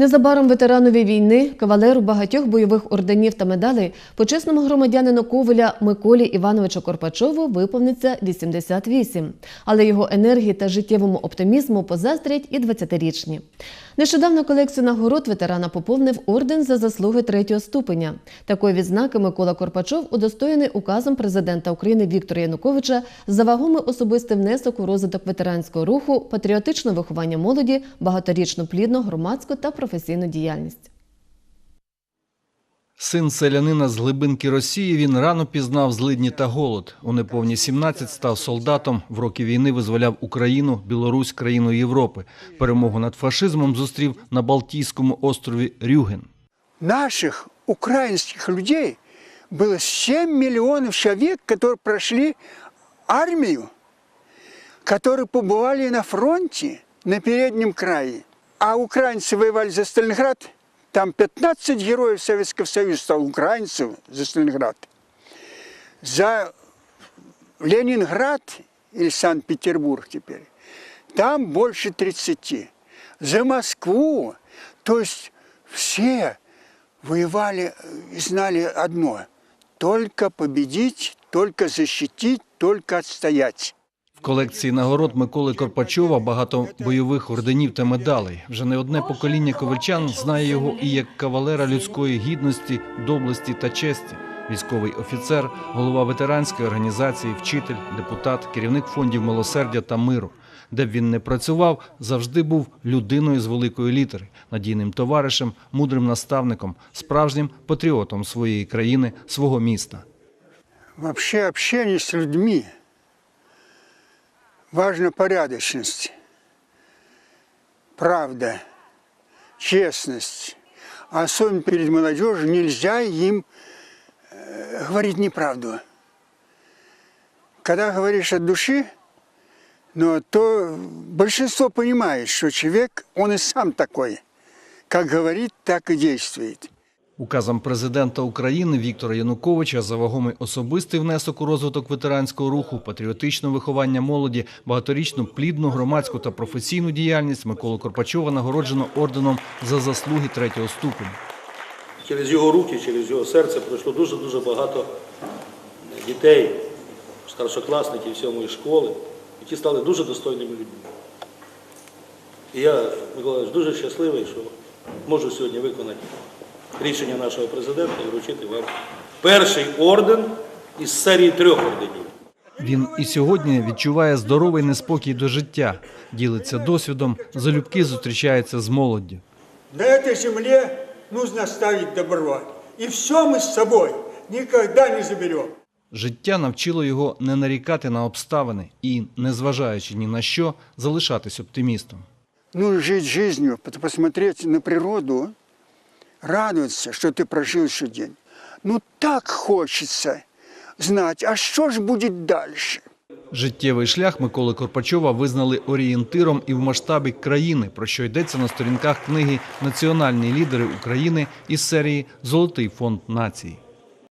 Незабаром ветеранові війни, кавалеру багатьох бойових орденів та медалей, почесному громадянину Ковеля Миколі Івановичу Корпачову виповниться 88. Але його енергії та життєвому оптимізму позаздрять і 20-річні. Нещодавно колекцію нагород ветерана поповнив орден за заслуги третього ступеня. Такої відзнаки Микола Корпачов удостоєний указом президента України Віктора Януковича за вагомий особистий внесок у розвиток ветеранського руху, патріотичне виховання молоді, багаторічну плідну громадську та професійну діяльність. Син селянина з глибинки Росії він рано пізнав злидні та голод. У неповні 17 став солдатом. В роки війни визволяв Україну, Білорусь, країну Європи. Перемогу над фашизмом зустрів на Балтійському острові Рюген. наших украинских людей было 7 миллионов человек, которые прошли армию, которые побывали на фронте, на переднем крае. А украинцы воевали за Сталинград, там 15 героев Советского Союза стало украинцев за Сталинград. За Ленинград или Санкт-Петербург теперь, там больше 30. За Москву, то есть все воевали и знали одно – только победить, только защитить, только отстоять. В колекції нагород Миколи Корпачова багато бойових орденів та медалей. Вже не одне покоління ковальчан знає його і як кавалера людської гідності, доблесті та честі. Військовий офіцер, голова ветеранської організації, вчитель, депутат, керівник фондів милосердя та миру. Де б він не працював, завжди був людиною з великої літери, надійним товаришем, мудрим наставником, справжнім патріотом своєї країни, свого міста. Вообще общение с людьми важна порядочность, правда, честность. А особенно перед молодежью нельзя им э, говорить неправду. Когда говоришь от души, но то большинство понимает, что человек, он и сам такой. Как говорит, так и действует. Указом президента України Віктора Януковича за вагомий особистий внесок у розвиток ветеранського руху, патріотичне виховання молоді, багаторічну плідну громадську та професійну діяльність Миколу Корпачова нагороджено орденом за заслуги третього ступеня. через його руки, через його серце пройшло дуже-дуже багато дітей, старшокласників сьомої школи, які стали дуже достойними людьми. І я, Миколаївич, дуже щасливий, що можу сьогодні виконати рішення нашого президента і вручити вам перший орден із серії трьох орденів. Він і сьогодні відчуває здоровий неспокій до життя, ділиться досвідом, залюбки зустрічається з молоддю. На этой земле нужно оставить добро. И все мы с собой никогда не заберем. Життя навчило його не нарікати на обставини і, незважаючи ні на що, залишатись оптимістом. Ну, жить жизнью, пот- посмотреть на природу, радоваться, что ты прожил еще день. Ну, так хочется знать, а что же будет дальше? Життєвий шлях Миколи Корпачова визнали орієнтиром і в масштабі країни, про що йдеться на сторінках книги Національні лідери України із серії Золотий фонд нації.